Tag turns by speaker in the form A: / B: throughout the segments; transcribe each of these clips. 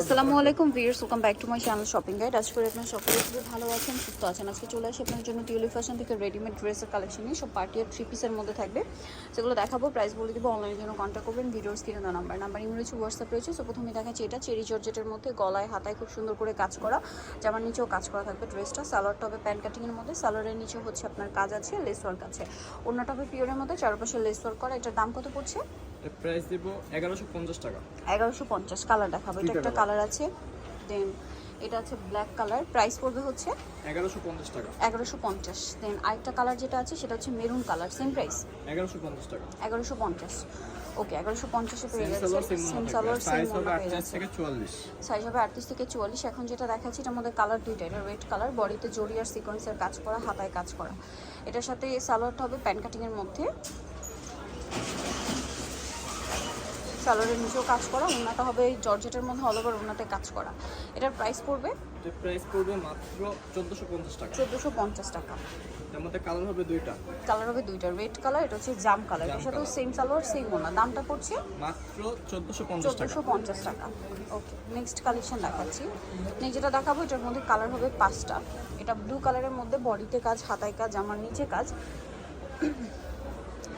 A: আসসালামু আলাইকুম viewers welcome back to my channel shopping guide আজ করে আপনারা সকলে খুবই ভালো আছেন সুস্থ আছেন। আজকে চলে আসি আপনার জন্য টিউলি ফ্যাশন থেকে রেডিমেড ড্রেসের কালেকশন নিয়ে। সব পার্টি আর থ্রি পিসের মধ্যে থাকবে। সেগুলো দেখাবো প্রাইস বলে দিব অনলাইনের জন্য কন্ট্যাক্ট করবেন ভিডিওর স্ক্রিনে দেওয়া নাম্বার নাম্বার ইমেল রয়েছে হোয়াটসঅ্যাপ রয়েছে। সো প্রথমে দেখাচ্ছি এটা চেরি জর্জেটের মধ্যে গলায় হাতায় খুব সুন্দর করে কাজ করা। জামার নিচেও কাজ করা থাকবে ড্রেসটা সালোয়ারটা হবে প্যান্ট কাটিংয়ের মধ্যে। সালোয়ারের নিচে হচ্ছে আপনার কাজ আছে লেস ওয়ার্ক আছে। অন্যটা হবে পিওরের মধ্যে চারপাশে লেস ওয়ার্ক করা। এটার দাম কত পড়ছে?
B: প্রাইস দিব এগারোশো পঞ্চাশ টাকা।
A: এগারোশো পঞ্চাশ কালার দেখাবো। এটা একটা কালার আছে। দেন এটা আছে ব্ল্যাক কালার প্রাইস পড়বে হচ্ছে
B: এগারোশো পঞ্চাশ টাকা।
A: এগারোশো পঞ্চাশ। দেন আরেকটা কালার যেটা আছে সেটা হচ্ছে মেরুন কালার সেম প্রাইস
B: এগারোশো পঞ্চাশ টাকা।
A: এগারোশো পঞ্চাশ। ওকে এগারোশো পঞ্চাশে পেয়ে যাচ্ছে।
B: সেম
A: সালোয়ার সেম
B: সাইজ হবে
A: পেয়ে যাচ্ছে। সাইজ হবে আটত্রিশ থেকে চুয়াল্লিশ। এখন যেটা দেখাচ্ছি এটার মধ্যে কালার দুইটা এটা রেড কালার বডিতে জড়ি আর সিকোয়েন্সের কাজ করা হাতায় কাজ করা। এটার সাথে সালোয়ারটা হবে প্যান কাটিংয়ের মধ্যে। সালোয়ারের নিচেও কাজ করা ওনাটা হবে এই জর্জেটের মধ্যে অল ওভার ওনাতে কাজ করা। এটার প্রাইস পড়বে?
B: এটার প্রাইস পড়বে মাত্র চোদ্দোশো পঞ্চাশ টাকা।
A: চোদ্দোশো পঞ্চাশ টাকা।
B: তার মধ্যে কালার হবে দুইটা।
A: কালার হবে দুইটা রেড কালার এটা হচ্ছে জাম কালারের সাথেও সেম সালোয়ার সেম ওনা দামটা পড়ছে?
B: মাত্র চোদ্দোশো পঞ্চাশ টাকা।
A: চোদ্দোশো পঞ্চাশ টাকা। ওকে নেক্সট কালেকশন দেখাচ্ছি। নেক্সট যেটা দেখাবো এটার মধ্যে কালার হবে পাঁচটা। এটা ব্লু কালারের মধ্যে বডিতে কাজ হাতায় কাজ আমার নিচে কাজ।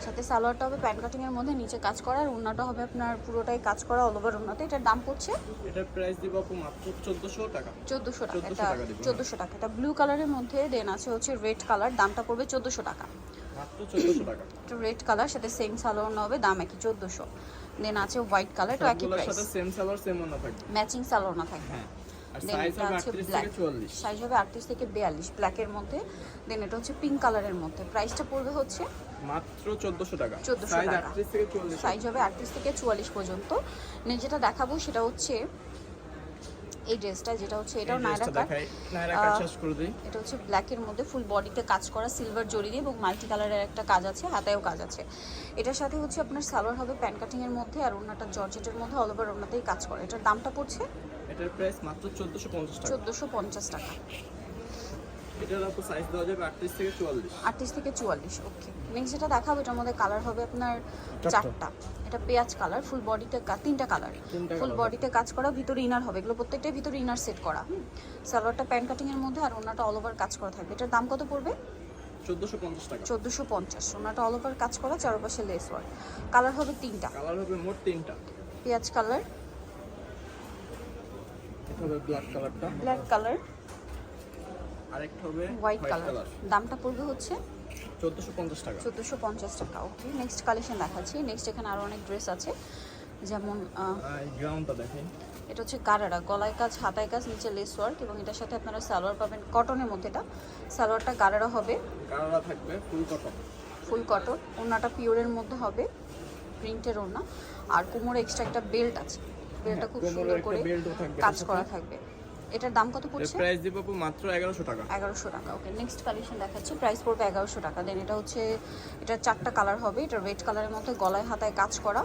A: সাথে সালোয়ারটা হবে প্যান্ট কাটিংয়ের মধ্যে নিচে কাজ করা আর ওনাটা হবে আপনার পুরোটাই কাজ করা অল ওভার ওনাতে এটার দাম পড়ছে?
B: এটার প্রাইস দিব আপু মাত্র চোদ্দোশো টাকা।
A: চোদ্দোশো টাকা
B: 1400
A: এটা
B: টাকা হ্যাঁ।
A: চোদ্দোশো টাকা। এটা ব্লু কালারের মধ্যে দেন আছে হচ্ছে রেড কালার দামটা পড়বে চোদ্দোশো টাকা।
B: মাত্র চোদ্দোশো টাকা।
A: এটা রেড কালার সাথে সেম সালোয়ার হবে দাম একই চোদ্দোশো। দেন আছে হোয়াইট কালার এটা একই প্রাইস
B: সাথে সেম সালোয়ার সেম ওনা থাকবে।
A: ম্যাচিং সালোয়ার না থাকবে।
B: হ্যাঁ।
A: দেন
B: সাইজ
A: এটা
B: হবে আটত্রিশ
A: ব্ল্যাক
B: থেকে চুয়াল্লিশ।
A: সাইজ হবে আটত্রিশ থেকে বিয়াল্লিশ ব্ল্যাকের মধ্যে। দেন এটা হচ্ছে পিঙ্ক কালারের মধ্যে। প্রাইসটা পড়বে হচ্ছে
B: মাত্র চোদ্দোশো টাকা।
A: 1400
B: সাইজ
A: টাকা। সাইজ হবে আটত্রিশ থেকে চুয়াল্লিশ পর্যন্ত। নেক্সট যেটা দেখাবো সেটা হচ্ছে এই ড্রেসটা যেটা হচ্ছে এটাও নায়রা কাট এটা হচ্ছে ব্ল্যাকের মধ্যে ফুল বডিতে কাজ করা সিলভার জড়ি দিয়ে এবং মাল্টি কালারের একটা কাজ আছে হাতায়ও কাজ আছে। এটার সাথে হচ্ছে আপনার সালোয়ার হবে প্যান কাটিংয়ের মধ্যে আর ওনাটা জর্জেটের মধ্যে অল ওভার ওনাতেই কাজ করে। এটার দামটা পড়ছে
B: এটার প্রাইস মাত্র চোদ্দোশো পঞ্চাশ টাকা।
A: চোদ্দোশো পঞ্চাশ টাকা।
B: এটার আপু সাইজ দেওয়া যাবে আটত্রিশ থেকে
A: ওকে নেক্সট যেটা দেখাবো এটার মধ্যে কালার হবে আপনার চারটা। এটা পেঁয়াজ কালার ফুল বডিতে তিনটা কালার ফুল বডিতে কাজ করা ভিতরে ইনার হবে। এগুলো প্রত্যেকটাই ভিতরে ইনার সেট করা। হুম। সালোয়ারটা প্যান্ট কাটিং এর মধ্যে আর ওনাটা অল ওভার কাজ করা থাকবে। এটার দাম কত পড়বে?
B: চোদ্দোশো পঞ্চাশ টাকা।
A: চোদ্দোশো পঞ্চাশ। ওনাটা অল ওভার কাজ করা চারপাশে লেস ওয়ার্ক কালার হবে তিনটা।
B: কালার হবে মোট তিনটা।
A: পেঁয়াজ কালার
B: এটা হবে ব্ল্যাক কালারটা
A: ব্ল্যাক কালার
B: আরেকটা হবে
A: হোয়াইট কালার দামটা পড়বে হচ্ছে?
B: চোদ্দোশো পঞ্চাশ টাকা।
A: চোদ্দোশো পঞ্চাশ টাকা ওকে নেক্সট কালেকশন দেখাচ্ছি। নেক্সট এখানে আরও অনেক ড্রেস আছে। যেমন
B: আর গ্রাউন্ডটা দেখেন।
A: এটা হচ্ছে গারারা গলায় কাজ হাতায় কাজ নিচে লেস ওয়ার্ক এবং এটার সাথে আপনারা সালোয়ার পাবেন কটনের মধ্যে এটা। সালোয়ারটা গারারা হবে।
B: থাকবে ফুল কটন
A: ফুল কটন ওড়নাটা পিওরের মধ্যে হবে। প্রিন্টের ওড়না। আর কোমরে এক্সট্রা একটা বেল্ট আছে। বেল্টটা খুব সুন্দর করে কাজ করা থাকবে। এটার দাম কত
B: এর
A: পড়ছে?
B: প্রাইস দিব আপু মাত্র 1100 টাকা।
A: 1100 টাকা ওকে নেক্সট কালেকশন দেখাচ্ছি প্রাইস পড়বে 1100 টাকা। দেন এটা হচ্ছে এটা চারটা কালার হবে এটা রেড কালারের মধ্যে গলায় হাতায় কাজ করা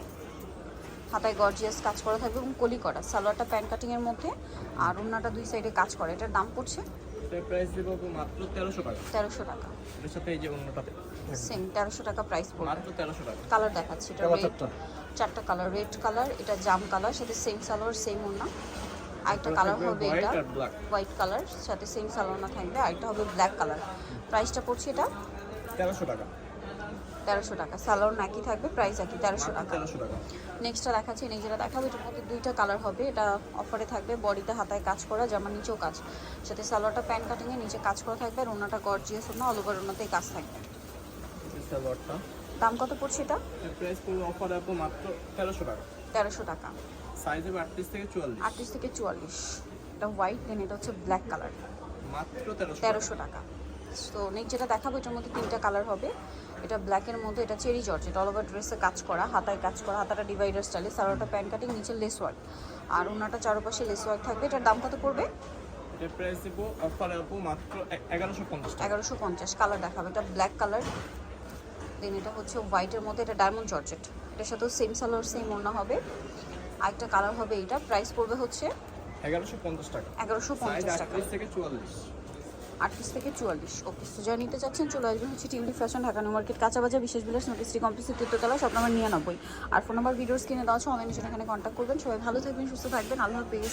A: হাতায় গর্জিয়াস কাজ করা থাকবে এবং কলি করা সালোয়ারটা প্যান কাটিংয়ের মধ্যে আর ওড়নাটা দুই সাইডে কাজ করা এটার দাম পড়ছে
B: এটার প্রাইস দিব মাত্র 1300 টাকা।
A: 1300 টাকা।
B: এর সাথে এই যে অন্যটাতে।
A: সেম তেরোশো টাকা প্রাইস পড়বে।
B: মাত্র 1300 টাকা।
A: কালার দেখাচ্ছি এটা রেড চারটা? কালার রেড কালার এটা জাম কালার সাথে সেম সালোয়ার সেম ওন্না আরেকটা কালার হবে এটা হোয়াইট কালার সাথে সেম সালোয়ার না থাকবে। আরেকটা হবে ব্ল্যাক কালার প্রাইসটা পড়ছে এটা?
B: তেরোশো টাকা।
A: তেরোশো টাকা। সালোয়ার নাকি থাকবে প্রাইস একই তেরোশো টাকা। নেক্সটটা দেখাচ্ছি নেক্সট যেটা দেখাবো এটার মধ্যে দুইটা কালার হবে। এটা অফারে থাকবে বডিতে হাতায় কাজ করা জামার নিচেও কাজ। সাথে সালোয়ারটা প্যান্ট কাটিংয়ে নিচে কাজ করা থাকবে আর ওনাটা গর্জিয়াস ওনা অল ওভার ওনাতেই কাজ থাকবে। দাম কত পড়ছে এটা?
B: প্রাইস পড়বে অফার আপু মাত্র তেরোশো টাকা।
A: তেরোশো টাকা।
B: সাইজ হবে আটত্রিশ থেকে চুয়াল্লিশ।
A: আটত্রিশ থেকে চুয়াল্লিশ। এটা হোয়াইট দেন এটা হচ্ছে ব্ল্যাক কালার
B: মাত্র তেরোশো
A: টাকা। তো নেক্সট যেটা দেখাবো এটার মধ্যে তিনটা কালার হবে। এটা ব্ল্যাকের মধ্যে এটা চেরি জর্জ এটা অল ওভার ড্রেসে কাজ করা হাতায় কাজ করা হাতাটা ডিভাইডার স্টাইলে সালোয়ারটা প্যান্ট কাটিং নিচে লেস ওয়ার্ক আর ওনাটা চারপাশে লেস ওয়ার্ক থাকবে এটার দাম কত পড়বে?
B: এর প্রাইস দিব অফার আপু মাত্র এ- এগারোশো পঞ্চাশ টাকা।
A: এগারোশো পঞ্চাশ কালার দেখাবে এটা ব্ল্যাক কালার দেন এটা হচ্ছে হোয়াইটের মধ্যে এটা ডায়মন্ড জর্জেট এটার সাথেও সেম সালোয়ার সেম ওড়না হবে। আরেকটা কালার হবে এটা প্রাইস পড়বে হচ্ছে
B: এগারোশো পঞ্চাশ টাকা।
A: এগারোশো
B: সাইজ
A: পঞ্চাশ টাকা।
B: আটত্রিশ থেকে চুয়াল্লিশ।
A: আটত্রিশ থেকে চুয়াল্লিশ। ওকে যা নিতে চাচ্ছেন, চলে আসবেন হচ্ছে Tuli fashion Dhaka New Market Kacha Bazar, বিশেষ বিলাস নোটিসটি কমপ্লেক্সের তৃতীয়তলা সব নম্বর নিরানব্বই আর ফোন নাম্বার ভিডিওস কিনে দেওয়া আছে অনলাইনে এখানে কন্ট্যাক্ট করবেন। সবাই ভালো থাকবেন, সুস্থ থাকবেন। আল্লাহ হাফিজ।